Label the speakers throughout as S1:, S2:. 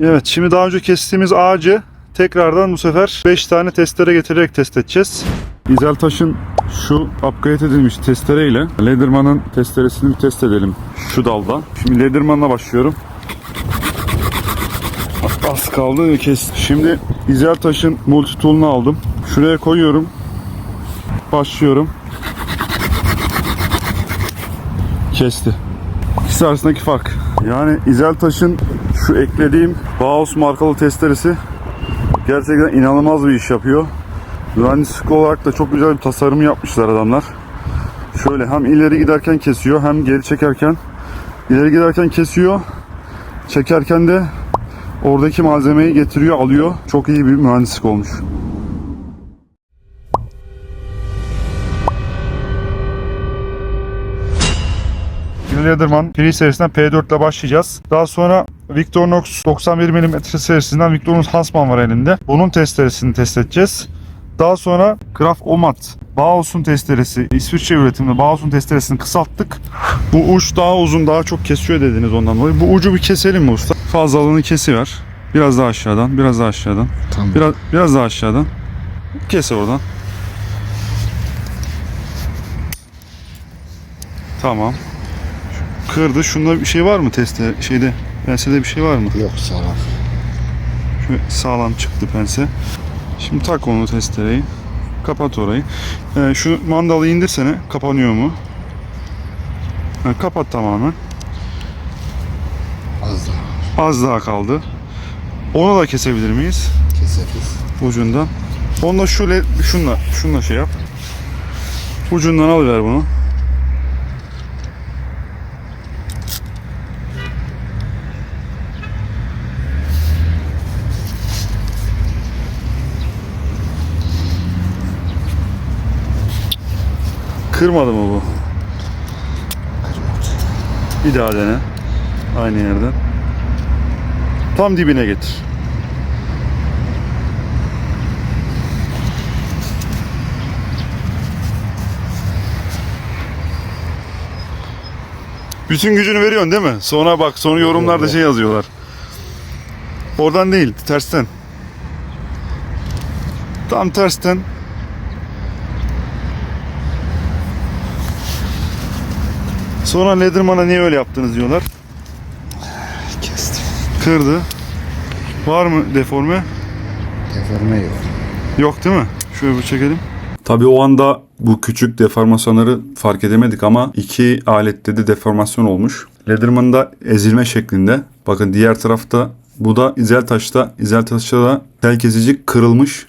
S1: Evet şimdi daha önce kestiğimiz ağacı tekrardan bu sefer 5 tane testere getirerek test edeceğiz. İzeltaş'ın şu upgrade edilmiş testereyle Lederman'ın testeresini bir test edelim şu dalda. Şimdi Lederman'la başlıyorum. Az kaldı kes. Şimdi İzeltaş'ın multitool'unu aldım. Şuraya koyuyorum. Başlıyorum. Kesti. İkisi arasındaki fark. Yani İzeltaş'ın şu eklediğim Bauhaus markalı testeresi gerçekten inanılmaz bir iş yapıyor. Mühendislik olarak da çok güzel bir tasarım yapmışlar adamlar. Şöyle hem ileri giderken kesiyor hem geri çekerken ileri giderken kesiyor. Çekerken de oradaki malzemeyi getiriyor, alıyor. Çok iyi bir mühendislik olmuş. Leatherman Free serisinden P4 ile başlayacağız. Daha sonra Victorinox 91 mm serisinden Victorinox Huntsman var elinde. Bunun testeresini test edeceğiz. Daha sonra Graf Omat Bauhaus'un testeresi, İsviçre üretimli Bauhaus'un testeresini kısalttık. Bu uç daha uzun, daha çok kesiyor dediniz ondan dolayı. Bu ucu bir keselim mi usta? Fazlalığını kesiver. Biraz daha aşağıdan, biraz daha aşağıdan.
S2: Tamam.
S1: Biraz biraz daha aşağıdan. Kes oradan. Tamam. Kırdı. Şunda bir şey var mı teste şeyde? Pensede bir şey var mı?
S2: Yok sağlam.
S1: Şöyle sağlam çıktı pense. Şimdi tak onu testereyi. Kapat orayı. Ee, şu mandalı indirsene. Kapanıyor mu? Ha, kapat tamamen.
S2: Az daha
S1: Az daha kaldı. Onu da kesebilir miyiz?
S2: keseriz.
S1: ucundan. Onunla şöyle şunla şunla şey yap. Ucundan al ver bunu. Kırmadı mı bu? Bir daha dene. Aynı yerden. Tam dibine getir. Bütün gücünü veriyorsun değil mi? Sonra bak sonra yorumlarda şey yazıyorlar. Oradan değil tersten. Tam tersten. Sonra Lederman'a niye öyle yaptınız diyorlar.
S2: Kestim.
S1: Kırdı. Var mı deforme?
S2: Deforme yok.
S1: Yok değil mi? Şöyle bir çekelim. Tabii o anda bu küçük deformasyonları fark edemedik ama iki alette de deformasyon olmuş. Lederman'da ezilme şeklinde. Bakın diğer tarafta bu da İzel taşta. İzel taşta da tel kesici kırılmış.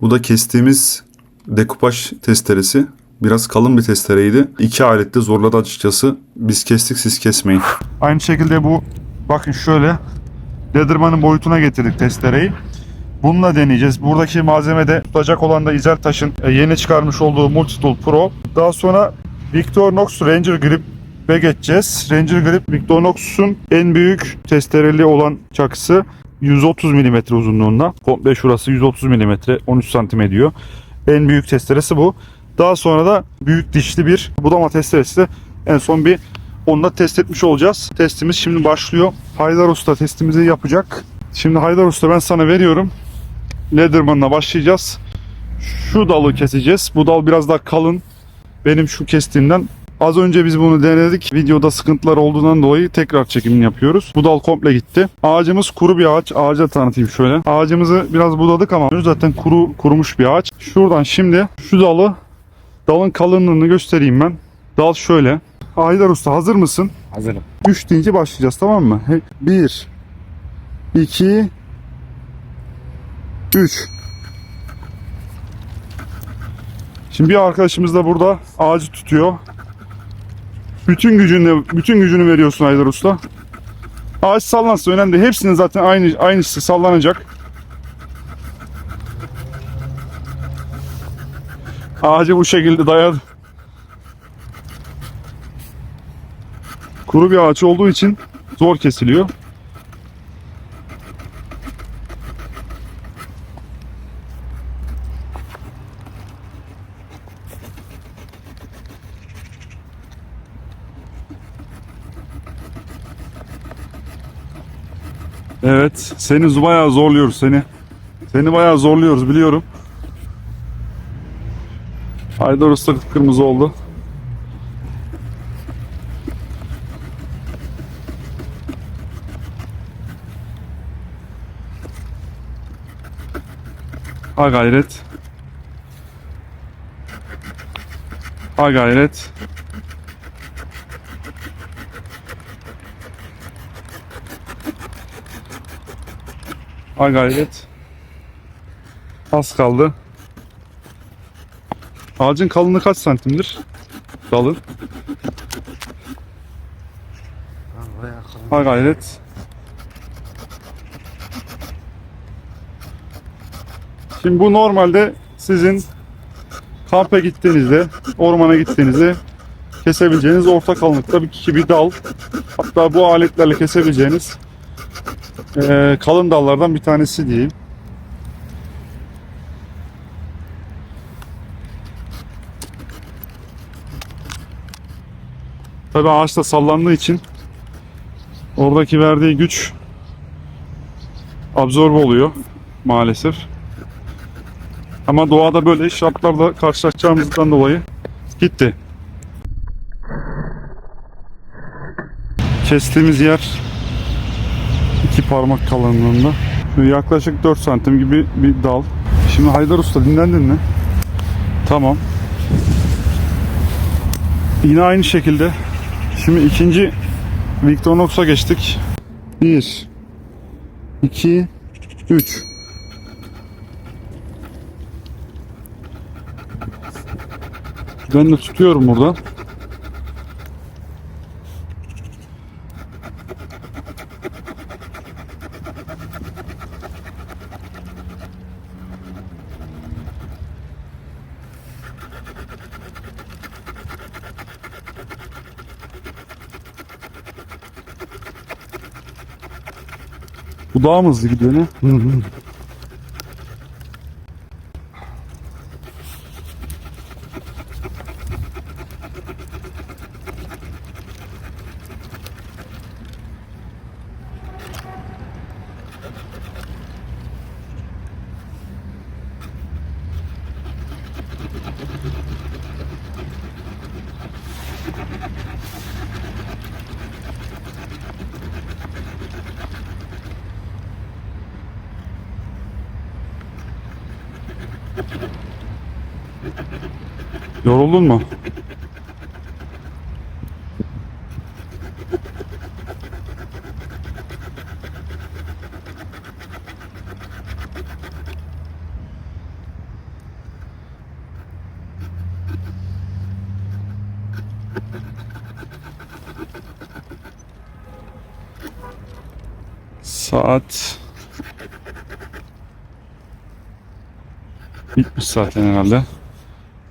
S1: Bu da kestiğimiz dekupaj testeresi. Biraz kalın bir testereydi. İki alette zorladı açıkçası. Biz kestik siz kesmeyin. Aynı şekilde bu bakın şöyle Lederman'ın boyutuna getirdik testereyi. Bununla deneyeceğiz. Buradaki malzemede tutacak olan da İzel Taş'ın e, yeni çıkarmış olduğu Multitool Pro. Daha sonra Victorinox Ranger Grip'e geçeceğiz. Ranger Grip Victorinox'un en büyük testereli olan çakısı 130 mm uzunluğunda. Komple şurası 130 mm 13 santim ediyor. En büyük testeresi bu. Daha sonra da büyük dişli bir budama testeresi en son bir onu da test etmiş olacağız. Testimiz şimdi başlıyor. Haydar Usta testimizi yapacak. Şimdi Haydar Usta ben sana veriyorum. Lederman'la başlayacağız. Şu dalı keseceğiz. Bu dal biraz daha kalın. Benim şu kestiğimden. Az önce biz bunu denedik. Videoda sıkıntılar olduğundan dolayı tekrar çekimini yapıyoruz. Bu dal komple gitti. Ağacımız kuru bir ağaç. Ağaca tanıtayım şöyle. Ağacımızı biraz budadık ama zaten kuru kurumuş bir ağaç. Şuradan şimdi şu dalı dalın kalınlığını göstereyim ben. Dal şöyle. Haydar Usta hazır mısın?
S2: Hazırım.
S1: 3 deyince başlayacağız tamam mı? 1 2 3 Şimdi bir arkadaşımız da burada ağacı tutuyor. Bütün gücünü bütün gücünü veriyorsun Haydar Usta. Ağaç sallansın önemli. Hepsinin zaten aynı aynısı sallanacak. Ağacı bu şekilde dayadı. Kuru bir ağaç olduğu için zor kesiliyor. Evet. Seni bayağı zorluyoruz seni. Seni bayağı zorluyoruz biliyorum. Haydar Usta kırmızı oldu. Ha gayret. Ha gayret. Ha gayret. Az kaldı. Ağacın kalınlığı kaç santimdir? Dalın. Ha gayret. Şimdi bu normalde sizin kampa gittiğinizde, ormana gittiğinizde kesebileceğiniz orta kalınlıkta bir, iki bir dal. Hatta bu aletlerle kesebileceğiniz eee, kalın dallardan bir tanesi diyeyim. Tabi ağaçta sallandığı için oradaki verdiği güç absorbe oluyor maalesef. Ama doğada böyle şartlarda karşılaşacağımızdan dolayı gitti. Kestiğimiz yer iki parmak kalınlığında. Yaklaşık 4 santim gibi bir dal. Şimdi Haydar Usta dinlendin mi? Tamam. Yine aynı şekilde. Şimdi ikinci Victorinox'a geçtik. 1 2 3 Ben de tutuyorum burada. Bu daha mı hızlı gidiyor ne? Yoruldun mu? Saat bitmiş zaten herhalde.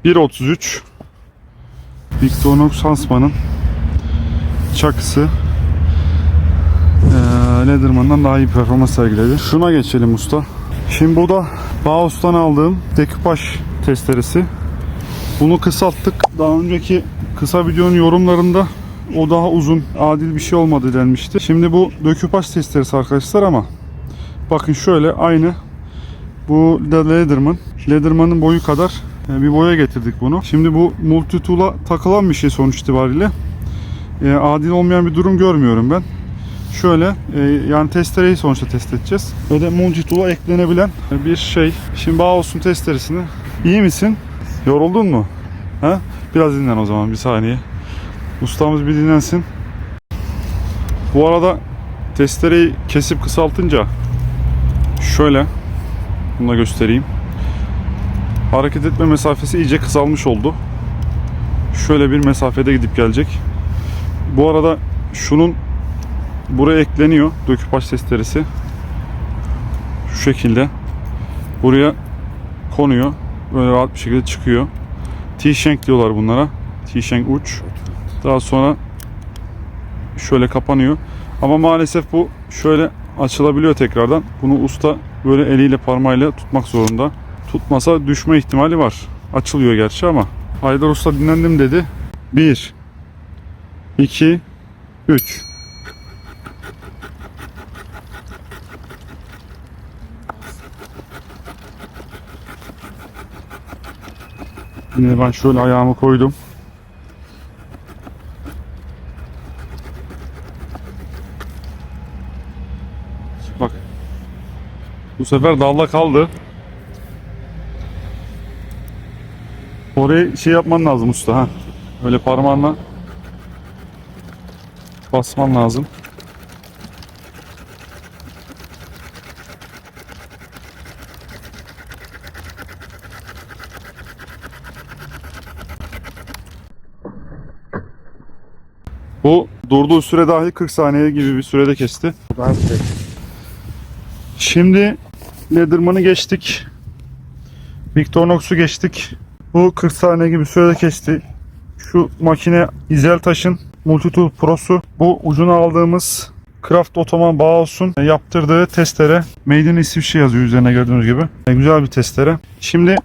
S1: 1.33 Victorinox Huntsman'ın çakısı eee Leatherman'dan daha iyi performans sergiledi. Şuna geçelim usta. Şimdi bu da Bauhaus'tan aldığım dekupaj testeresi. Bunu kısalttık. Daha önceki kısa videonun yorumlarında o daha uzun, adil bir şey olmadı denmişti. Şimdi bu döküpaj testeresi arkadaşlar ama bakın şöyle aynı bu da Leatherman. Leatherman'ın boyu kadar e, bir boya getirdik bunu. Şimdi bu multi tool'a takılan bir şey sonuç itibariyle. E, adil olmayan bir durum görmüyorum ben. Şöyle e, yani testereyi sonuçta test edeceğiz. Böyle multi tool'a eklenebilen bir şey. Şimdi Bauhaus'un testeresini. İyi misin? Yoruldun mu? Ha? Biraz dinlen o zaman bir saniye. Ustamız bir dinlensin. Bu arada testereyi kesip kısaltınca şöyle bunu da göstereyim. Hareket etme mesafesi iyice kısalmış oldu. Şöyle bir mesafede gidip gelecek. Bu arada şunun buraya ekleniyor döküpaj testeresi. Şu şekilde. Buraya konuyor. Böyle rahat bir şekilde çıkıyor. T-shank diyorlar bunlara. T-shank uç. Daha sonra şöyle kapanıyor. Ama maalesef bu şöyle açılabiliyor tekrardan. Bunu usta böyle eliyle parmağıyla tutmak zorunda. Tutmasa düşme ihtimali var. Açılıyor gerçi ama. Haydar Usta dinlendim dedi. 1 2 3 Yine ben şöyle ayağımı koydum. Sefer dalda kaldı. Orayı şey yapman lazım usta ha. Öyle parmağınla basman lazım. Bu durduğu süre dahil 40 saniye gibi bir sürede kesti. Şimdi Leatherman'ı geçtik. Victorinox'u geçtik. Bu 40 saniye gibi sürede kesti. Şu makine İzeltaş'ın Multitool Pro'su. Bu ucuna aldığımız Craft Otoman Bauhaus'un yaptırdığı testere. Made in İsviçre yazıyor üzerine gördüğünüz gibi. E, Güzel bir testere. Şimdi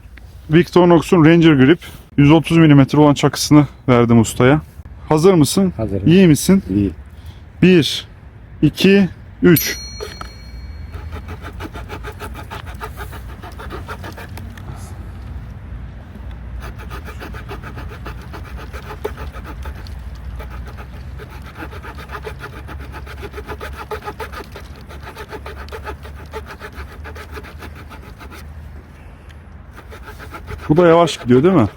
S1: Victorinox'un Ranger Grip 130 mm olan çakısını verdim ustaya. Hazır mısın?
S2: Hazırım.
S1: İyi misin?
S2: İyi.
S1: 1 2 3 Bu yavaş gidiyor değil mi?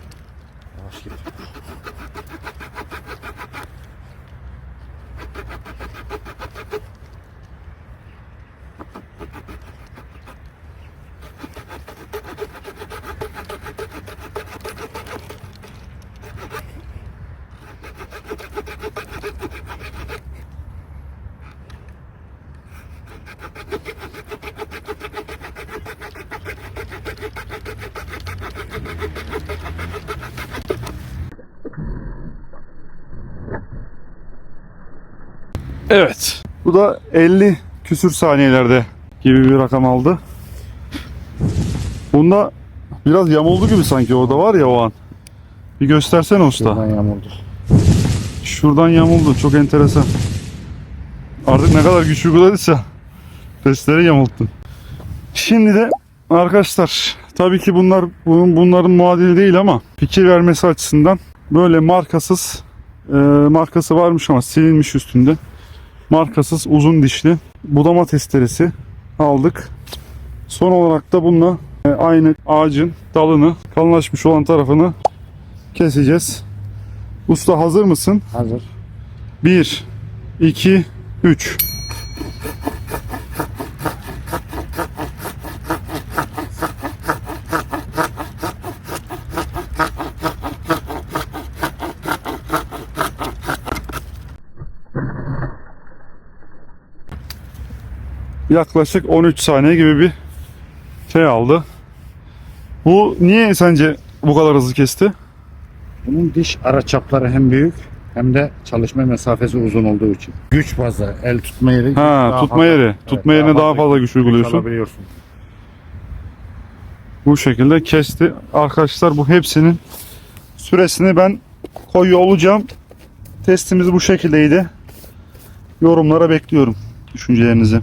S1: Evet. Bu da 50 küsür saniyelerde gibi bir rakam aldı. Bunda biraz yamuldu gibi sanki orada var ya o an. Bir göstersene usta.
S2: Şuradan yamuldu.
S1: Şuradan yamuldu. Çok enteresan. Artık ne kadar güçlü kullanırsa testleri yamulttu. Şimdi de arkadaşlar tabii ki bunlar bunun bunların muadili değil ama fikir vermesi açısından böyle markasız e, markası varmış ama silinmiş üstünde. Markasız uzun dişli budama testeresi aldık. Son olarak da bununla e, aynı ağacın dalını kalınlaşmış olan tarafını keseceğiz. Usta hazır mısın?
S2: Hazır.
S1: 1 2 3 Yaklaşık 13 saniye gibi bir şey aldı. Bu niye sence bu kadar hızlı kesti?
S2: Bunun diş ara çapları hem büyük hem de çalışma mesafesi uzun olduğu için. Güç fazla. El tutma yeri.
S1: Ha,
S2: daha
S1: tutma
S2: fazla.
S1: yeri.
S2: Evet,
S1: Tutma yerine daha fazla güç uyguluyorsun.
S2: alabiliyorsun.
S1: Bu şekilde kesti. Arkadaşlar bu hepsinin süresini ben koyuyor olacağım. Testimiz bu şekildeydi. Yorumlara bekliyorum düşüncelerinizi.